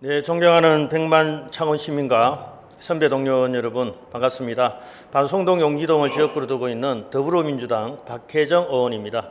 네, 존경하는 백만 창원 시민과 선배 동료 여러분 반갑습니다. 반송동 용지동을 지역구로 두고 있는 더불어민주당 박혜정 의원입니다.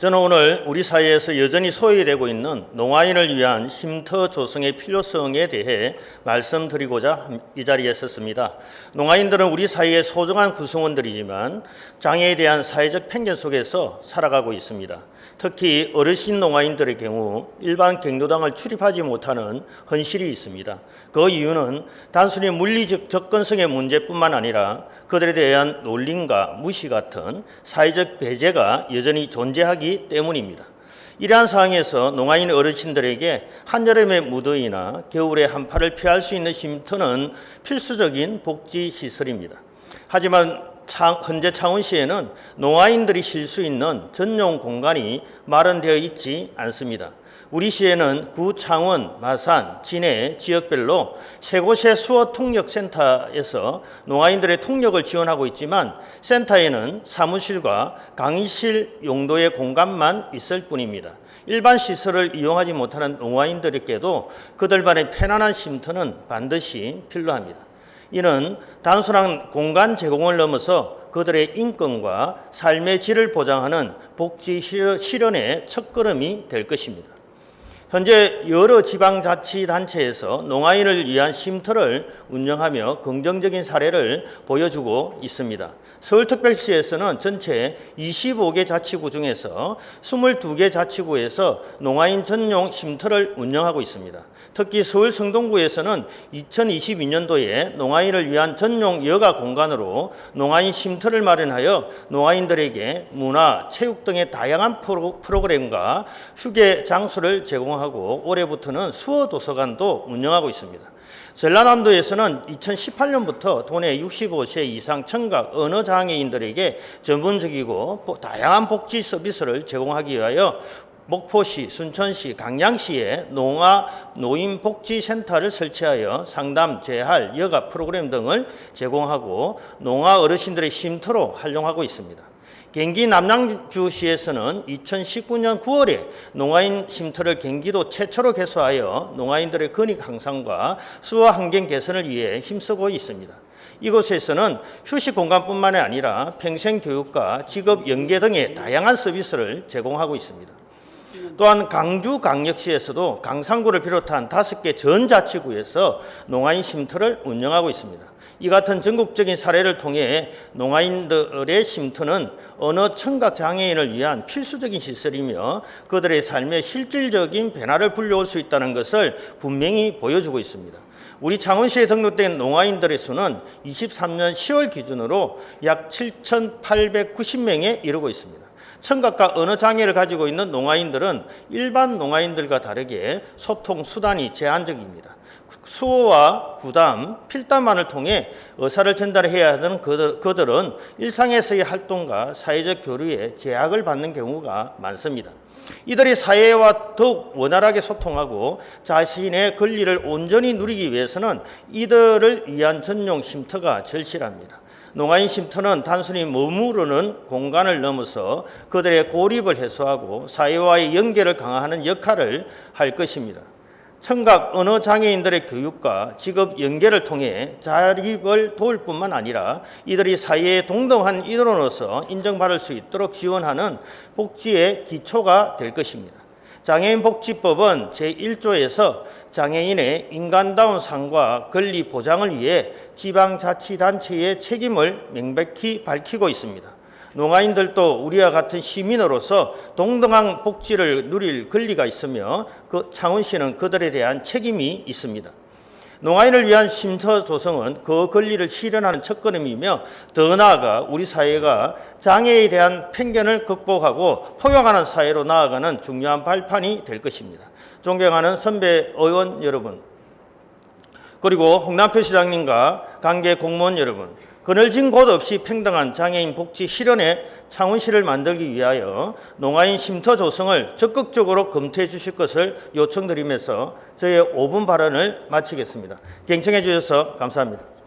저는 오늘 우리 사회에서 여전히 소외되고 있는 농아인을 위한 쉼터 조성의 필요성에 대해 말씀드리고자 이 자리에 섰습니다. 농아인들은 우리 사회의 소중한 구성원들이지만 장애에 대한 사회적 편견 속에서 살아가고 있습니다. 특히 어르신 농아인들의 경우 일반 경로당을 출입하지 못하는 현실이 있습니다. 그 이유는 단순히 물리적 접근성의 문제뿐만 아니라 그들에 대한 놀림과 무시 같은 사회적 배제가 여전히 존재하기 때문입니다. 이러한 상황에서 농아인 어르신들에게 한여름의 무더위나 겨울의 한파를 피할 수 있는 쉼터는 필수적인 복지 시설입니다. 하지만 창- 현재 창원시에는 농아인들이 쉴 수 있는 전용 공간이 마련되어 있지 않습니다. 우리 시에는 구, 창원, 마산, 진해 지역별로 세 곳의 수어 통역센터에서 농아인들의 통역을 지원하고 있지만 센터에는 사무실과 강의실 용도의 공간만 있을 뿐입니다. 일반 시설을 이용하지 못하는 농아인들에게도 그들만의 편안한 쉼터는 반드시 필요합니다. 이는 단순한 공간 제공을 넘어서 그들의 인권과 삶의 질을 보장하는 복지 실현의 첫걸음이 될 것입니다. 현재 여러 지방자치단체에서 농아인을 위한 쉼터를 운영하며 긍정적인 사례를 보여주고 있습니다. 서울특별시에서는 전체 25개 자치구 중에서 22개 자치구에서 농아인 전용 쉼터를 운영하고 있습니다. 특히 서울 성동구에서는 2022년도에 농아인을 위한 전용 여가 공간으로 농아인 쉼터를 마련하여 농아인들에게 문화, 체육 등의 다양한 프로, 프로그램과 휴게 장소를 제공하고 올해부터는 수어 도서관도 운영하고 있습니다. 전라남도에서는 2018년부터 도내 65세 이상 청각 언어 장애인들에게 전문적이고 보- 다양한 복지 서비스를 제공하기 위하여 목포시, 순천시, 강양시에 농아 노인복지센터를 설치하여 상담, 재할, 여가 프로그램 등을 제공하고 농아 어르신들의 쉼터로 활용하고 있습니다. 경기 남양주시에서는 2019년 9월에 농아인 쉼터를 경기도 최초로 개소하여 농아인들의 근익 향상과 수어 환경 개선을 위해 힘쓰고 있습니다. 이곳에서는 휴식 공간뿐만 아니라 평생 교육과 직업 연계 등의 다양한 서비스를 제공하고 있습니다. 또한 강주광역시에서도 강상구를 비롯한 다섯 개 전자치구에서 농아인 쉼터를 운영하고 있습니다. 이 같은 전국적인 사례를 통해 농아인들의 쉼터는 언어 청각 장애인을 위한 필수적인 시설이며 그들의 삶에 실질적인 변화를 불러올 수 있다는 것을 분명히 보여주고 있습니다. 우리 창원시에 등록된 농아인들의 수는 23년 10월 기준으로 약 7,890명에 이르고 있습니다. 청각과 언어 장애를 가지고 있는 농아인들은 일반 농아인들과 다르게 소통 수단이 제한적입니다. 수어와 구담, 필담만을 통해 의사를 전달해야 하는 그들, 그들은 일상에서의 활동과 사회적 교류에 제약을 받는 경우가 많습니다. 이들이 사회와 더욱 원활하게 소통하고 자신의 권리를 온전히 누리기 위해서는 이들을 위한 전용 쉼터가 절실합니다. 농아인 쉼터는 단순히 머무르는 공간을 넘어서 그들의 고립을 해소하고 사회와의 연계를 강화하는 역할을 할 것입니다. 청각 언어 장애인들의 교육과 직업 연계를 통해 자립을 도울 뿐만 아니라 이들이 사회의 동등한 일원으로서 인정받을 수 있도록 지원하는 복지의 기초가 될 것입니다. 장애인 복지법은 제1조에서 장애인의 인간다운 삶과 권리 보장을 위해 지방자치단체의 책임을 명백히 밝히고 있습니다. 농아인들도 우리와 같은 시민으로서 동등한 복지를 누릴 권리가 있으며 그 창원시는 그들에 대한 책임이 있습니다. 농아인을 위한 쉼터 조성은 그 권리를 실현하는 첫걸음이며 더 나아가 우리 사회가 장애에 대한 편견을 극복하고 포용하는 사회로 나아가는 중요한 발판이 될 것입니다. 존경하는 선배 의원 여러분, 그리고 홍남표 시장님과 관계 공무원 여러분, 그늘진 곳 없이 평등한 장애인 복지 실현에 창원시를 만들기 위하여 농아인 쉼터 조성을 적극적으로 검토해 주실 것을 요청드리면서 저의 5분 발언을 마치겠습니다. 경청해 주셔서 감사합니다.